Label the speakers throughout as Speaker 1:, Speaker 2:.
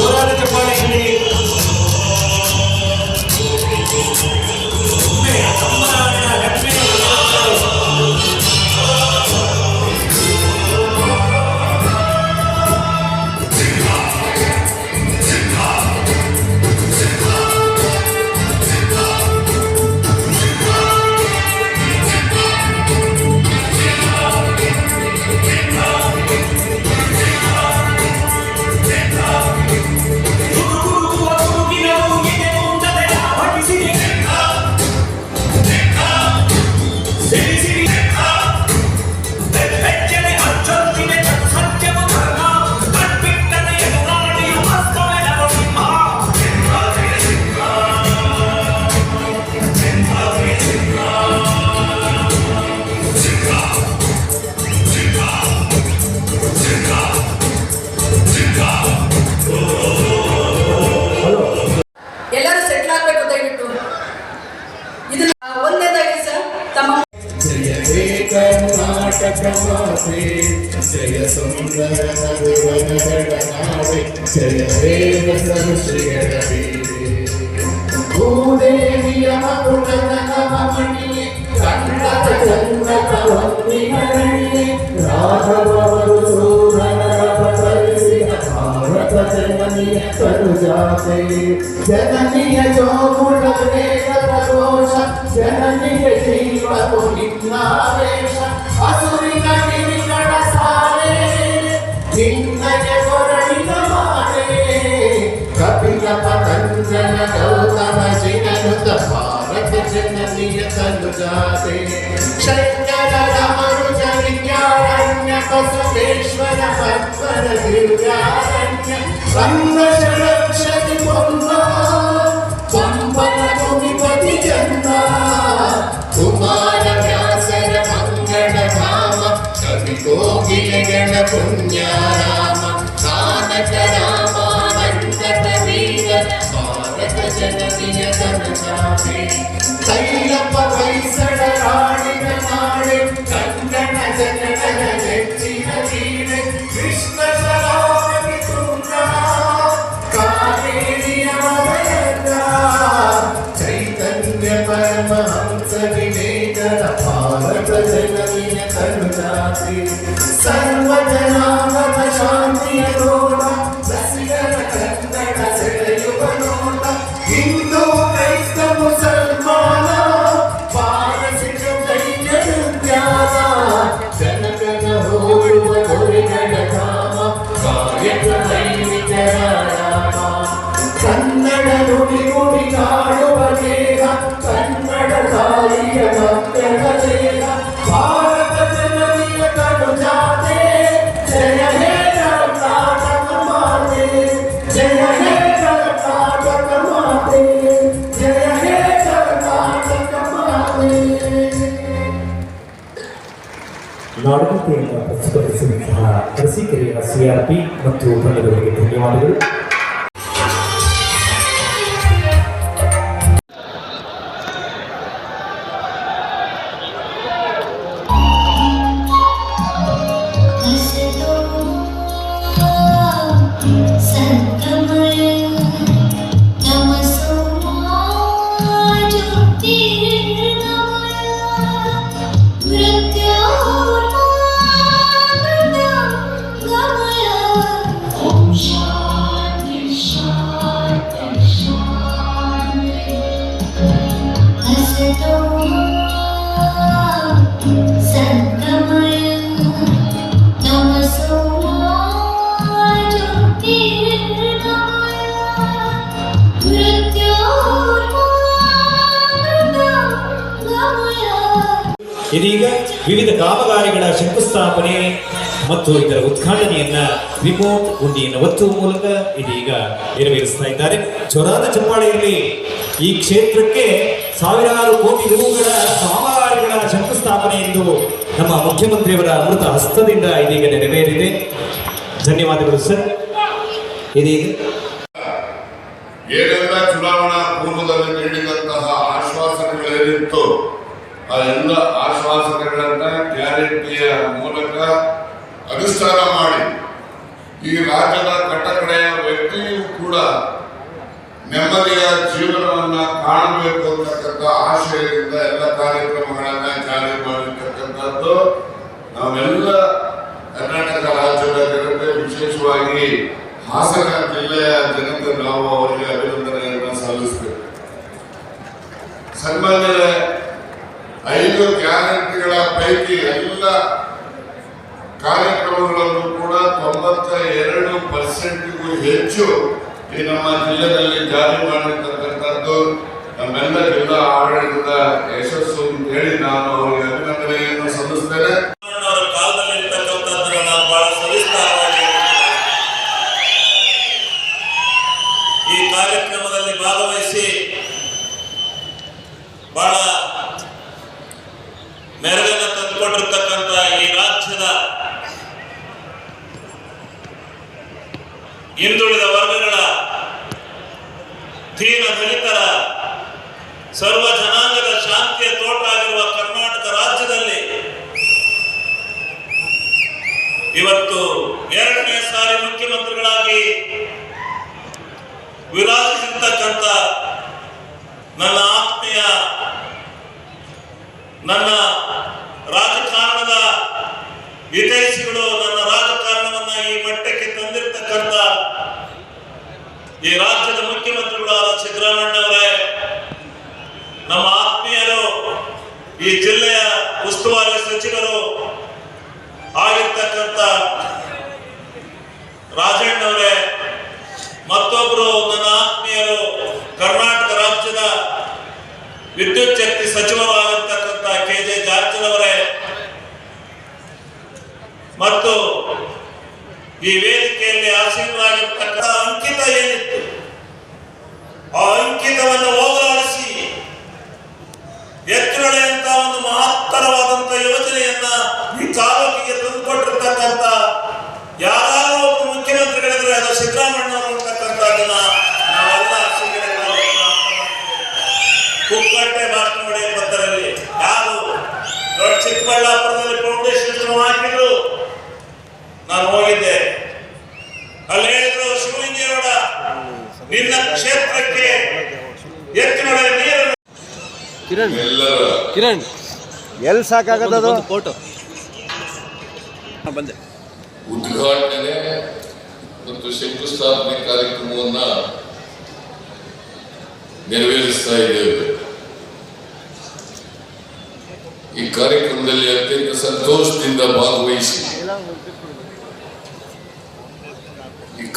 Speaker 1: ಜೋರಾದ ಚಪ್ಪಾಳೆಯಲ್ಲಿ
Speaker 2: ಎಲ್ಲರೂ ಸೆಟ್ಲ್ ಆಗ್ಬೇಕು ದಯವಿಟ್ಟು. ಒಂದನೇದಾಗಿ ಸರ್ ತಮ್ಮ
Speaker 3: ಜಯ ಸುಂದರ ಜಯ ವೀರೆ ಭೂದೇವಿಯ ನವಮಣಿಯೇ జననీయ చోముల ప్రేమ ప్రదోష జననీయ జీవము విజ్ఞానేష అసురి నటి వికట సారే सनुजाते शङ्कर मरुज विज्ञारण्य वसुतेश्वर मध्वर दिव्यारण्य रङ्गशरक्षति पम्बा पम्बन कुमिपति जन्मा कुमार व्यासर मङ्गण धाम कवि कोकिल गण पुण्याराम कानक रामा वेङ्कट वीर भारत जननिय तनुजाते ಮಾತೆ
Speaker 4: ನಾಡಗೀತೆಯನ್ನು ಪ್ರಸ್ತುತಪಡಿಸಿದಂತಹ ರಸಿಕರಿಯ ಸಿಆರ್ಪಿ ಮತ್ತು ತಂಡದವರಿಗೆ ಧನ್ಯವಾದಗಳು
Speaker 1: ಇದೀಗ ವಿವಿಧ ಕಾಮಗಾರಿಗಳ ಶಂಕುಸ್ಥಾಪನೆ ಮತ್ತು ಇದರ ಉದ್ಘಾಟನೆಯನ್ನ ರಿಮೋಟ್ ಗುಂಡಿಯನ್ನು ಒತ್ತುವ ಮೂಲಕ ಇದೀಗ ನೆರವೇರಿಸ್ತಾ ಇದ್ದಾರೆ. ಜೋರಾದ ಚಪ್ಪಾಳೆಯಲ್ಲಿ ಈ ಕ್ಷೇತ್ರಕ್ಕೆ ಸಾವಿರಾರು ಕೋಟಿ ರೂಗಳ ಕಾಮಗಾರಿಗಳ ಶಂಕುಸ್ಥಾಪನೆ ಎಂದು ನಮ್ಮ ಮುಖ್ಯಮಂತ್ರಿಯವರ ಅಮೃತ ಹಸ್ತದಿಂದ ಇದೀಗ ನೆರವೇರಿದೆ. ಧನ್ಯವಾದಗಳು ಸರ್. ಇದೀಗ
Speaker 5: ಏನೆಲ್ಲ ಚುನಾವಣಾ ಪೂರ್ವದಲ್ಲಿ ನೀಡಿದಂತಹ ಆಶ್ವಾಸನೆಗಳೇನಿತ್ತು ಆ ಎಲ್ಲ ಆಶ್ವಾಸನೆಗಳನ್ನ ಗ್ಯಾರಂಟಿಯ ಮೂಲಕ ಅನುಷ್ಠಾನ ಮಾಡಿ ಈ ರಾಜ್ಯದ ಕಟ್ಟಕಡೆಯ ವ್ಯಕ್ತಿಯೂ ಕೂಡ ನೆಮ್ಮದಿಯ ಜೀವನವನ್ನ ಕಾಣಬೇಕು ಅಂತಕ್ಕಂಥ ಆಶಯದಿಂದ ಎಲ್ಲ ಕಾರ್ಯಕ್ರಮಗಳನ್ನ ಜಾರಿ ಮಾಡಿರ್ತಕ್ಕಂಥದ್ದು ನಾವೆಲ್ಲ ಕರ್ನಾಟಕ ರಾಜ್ಯದ ಜನತೆ ವಿಶೇಷವಾಗಿ ಹಾಸನ ಜಿಲ್ಲೆಯ ಜನತೆ ನಾವು ಅವರಿಗೆ ಅಭಿನಂದನೆಯನ್ನು ಸಲ್ಲಿಸಬೇಕು. ಸನ್ಮಾನ್ಯರೇ ಐದು ಗ್ಯಾರಂಟಿಗಳ ಪೈಕಿ ಎಲ್ಲ ಕಾರ್ಯಕ್ರಮಗಳನ್ನು ಕೂಡ ತೊಂಬತ್ತ ಎರಡು ಪರ್ಸೆಂಟ್ಗೂ ಹೆಚ್ಚು ಈ ನಮ್ಮ ಜಿಲ್ಲೆಯಲ್ಲಿ ಜಾರಿ ಮಾಡಿರ್ತಕ್ಕಂಥದ್ದು ನಮ್ಮೆಲ್ಲ ಜಿಲ್ಲಾ ಆಡಳಿತದ ಯಶಸ್ಸು ಅಂತ ಹೇಳಿ ನಾನು ಅವರಿಗೆ
Speaker 6: ಮೆರಗನ್ನು ತಂದುಕೊಂಡಿರ್ತಕ್ಕಂಥ ಈ ರಾಜ್ಯದ ಹಿಂದುಳಿದ ವರ್ಗಗಳ ದೀನ ದಲಿತರ ಸರ್ವ ಜನಾಂಗದ ಶಾಂತಿಯ ತೋಟ ಆಗಿರುವ ಕರ್ನಾಟಕ ರಾಜ್ಯದಲ್ಲಿ ಇವತ್ತು ಎರಡನೇ ಸಾರಿ ಮುಖ್ಯಮಂತ್ರಿಗಳಾಗಿ ವಿರಾಜಿಸಿರ್ತಕ್ಕಂಥ ನನ್ನ ಆತ್ಮೀಯ ನನ್ನ ರಾಜಕಾರಣದ ಹಿತೈಷಿಗಳು ನನ್ನ ರಾಜಕಾರಣವನ್ನ ಈ ಮಟ್ಟಕ್ಕೆ ತಂದಿರ್ತಕ್ಕಂಥ ಈ ರಾಜ್ಯದ ಮುಖ್ಯಮಂತ್ರಿಗಳಾದ ಸಿದ್ದರಾಮಣ್ಣವರೇ ನಮ್ಮ ಆತ್ಮೀಯರು, ಈ ಜಿಲ್ಲೆಯ ಉಸ್ತುವಾರಿ ಸಚಿವರು ಆಗಿರ್ತಕ್ಕಂಥ ರಾಜಣ್ಣವರೇ ಮತ್ತೊಬ್ಬರು ನನ್ನ ಆತ್ಮೀಯರು ಕರ್ನಾಟಕ ರಾಜ್ಯದ ವಿದ್ಯುತ್ ಶಕ್ತಿ ಸಚಿವರು ಮತ್ತು ಈ ವೇದಿಕೆಯಲ್ಲಿ ಆಸೀನರಾಗಿರ್ತಕ್ಕಂಥ ಅಂಕಿತ ಏನಿತ್ತು? ಆ ಅಂಕಿತವನ್ನು ಹೋಗಲಾಡಿಸಿ ಎತ್ತರಳೆ ಅಂತ ಒಂದು ಮಹತ್ತರವಾದಂತಹ ಯೋಜನೆಯನ್ನ ಈ ತಾಲೂಕಿಗೆ ತಂದುಕೊಟ್ಟಿರ್ತಕ್ಕಂಥ ಯಾರು ಒಬ್ಬ ಮುಖ್ಯಮಂತ್ರಿಗಳಿದ್ರೆ ಅದು ಸಿದ್ದರಾಮಣ್ಣ ಅಂತಕ್ಕಂಥದ್ದನ್ನ ನಾವೆಲ್ಲ ಕುಕ್ಕಟ್ಟೆ ಮಾಡಿ ಪತ್ರದಲ್ಲಿ ಯಾರು ದೊಡ್ಡ ಚಿಕ್ಕಬಳ್ಳಾಪುರದಲ್ಲಿ ಫೌಂಡೇಶನ್ ಹಾಕಿದ್ರು. ನಾನು ಹೋಗಿದ್ದೆ. ಅಲ್ಲಿ ಹೇಳಿದ್ರು ಶಿವಲಿಂಗೇಗೌಡ ನಿನ್ನ ಕ್ಷೇತ್ರಕ್ಕೆ ನೀರನ್ನು
Speaker 5: ಎಲ್ಲರ.
Speaker 7: ಕಿರಣ್. ಎಲ್ಲಿ ಸಾಕಾಗದ ಫೋಟೋ ಬಂದೆ.
Speaker 5: ಉದ್ಘಾಟನೆ ಮತ್ತು ಶಂಕುಸ್ಥಾಪನೆ ಕಾರ್ಯಕ್ರಮವನ್ನ ನೆರವೇರಿಸ್ತಾ ಇದ್ದೇವೆ. ಈ ಕಾರ್ಯಕ್ರಮದಲ್ಲಿ ಅತ್ಯಂತ ಸಂತೋಷದಿಂದ ಭಾಗವಹಿಸಿ.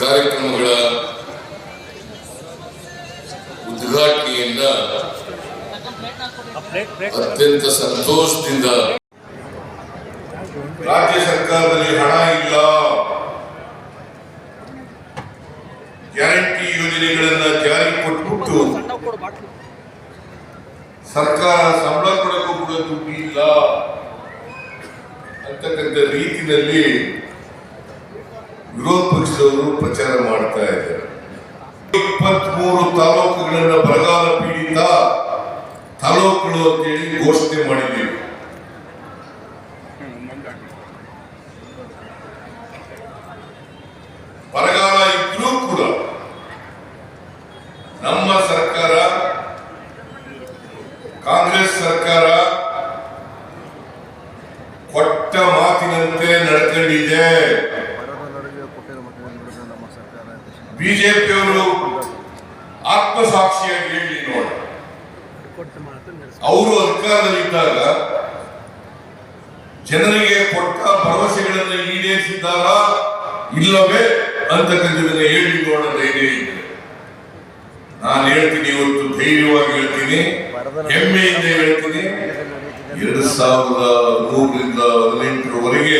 Speaker 5: ಕಾರ್ಯಕ್ರಮಗಳ ಉದ್ಘಾಟನೆಯನ್ನ ಅತ್ಯಂತ ಸಂತೋಷದಿಂದ ರಾಜ್ಯ ಸರ್ಕಾರದಲ್ಲಿ ಹಣ ಇಲ್ಲ. ಗ್ಯಾರಂಟಿ ಯೋಜನೆಗಳನ್ನ ಜಾರಿ ಕೊಟ್ಬಿಟ್ಟು ಸರ್ಕಾರ ಸಂಬಳ ಕೊಡಕ್ಕೂ ಕೂಡ ದುಡ್ಡು ಇಲ್ಲ ಅಂತಕ್ಕಂಥ ರೀತಿಯಲ್ಲಿ ವಿರೋಧ ಪಕ್ಷದವರು ಪ್ರಚಾರ ಮಾಡ್ತಾ ಇದ್ದಾರೆ. ಇಪ್ಪತ್ಮೂರು ತಾಲೂಕುಗಳನ್ನ ಬರಗಾಲ ಪೀಡಿತ ತಾಲೂಕುಗಳು ಅಂತೇಳಿ ಘೋಷಣೆ ಮಾಡಿದ್ದೀವಿ. ಬರಗಾಲ ಇದ್ರೂ ಕೂಡ ನಮ್ಮ ಸರ್ಕಾರ, ಕಾಂಗ್ರೆಸ್ ಸರ್ಕಾರ ಕೊಟ್ಟ ಮಾತಿನಂತೆ ನಡ್ಕೊಂಡಿದೆ. ಬಿಜೆಪಿಯವರು ಆತ್ಮಸಾಕ್ಷಿಯಾಗಿ ಹೇಳಿ ನೋಡ. ಅವರು ಅಧಿಕಾರದಲ್ಲಿದ್ದಾಗ, ಜನರಿಗೆ ಕೊಟ್ಟ ಭರವಸೆಗಳನ್ನು ಈಡೇರಿಸಿದ್ದಾರ ಇಲ್ಲವೇ ಅಂತಕ್ಕಂಥದ್ದನ್ನ ಹೇಳಿ ನೋಡೋ ಧೈರ್ಯ ಇದೆ. ನಾನು ಹೇಳ್ತೀನಿ ಇವತ್ತು, ಧೈರ್ಯವಾಗಿ ಹೇಳ್ತೀನಿ. ಹೆಮ್ಮೆಯಿಂದ ಹೇಳ್ತೀನಿ. ಎರಡ್ ಸಾವಿರದ ಮೂರರಿಂದ ಹದಿನೆಂಟರವರೆಗೆ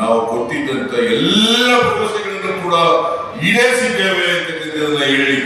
Speaker 5: ನಾವು ಕೊಟ್ಟಿದ್ದಂತ ಎಲ್ಲ ಭರವಸೆಗಳನ್ನು ಕೂಡ ಈಡೇರಿಸಿದ್ದೇವೆ ಅಂತಕ್ಕಂಥದ್ದನ್ನ ಹೇಳಿ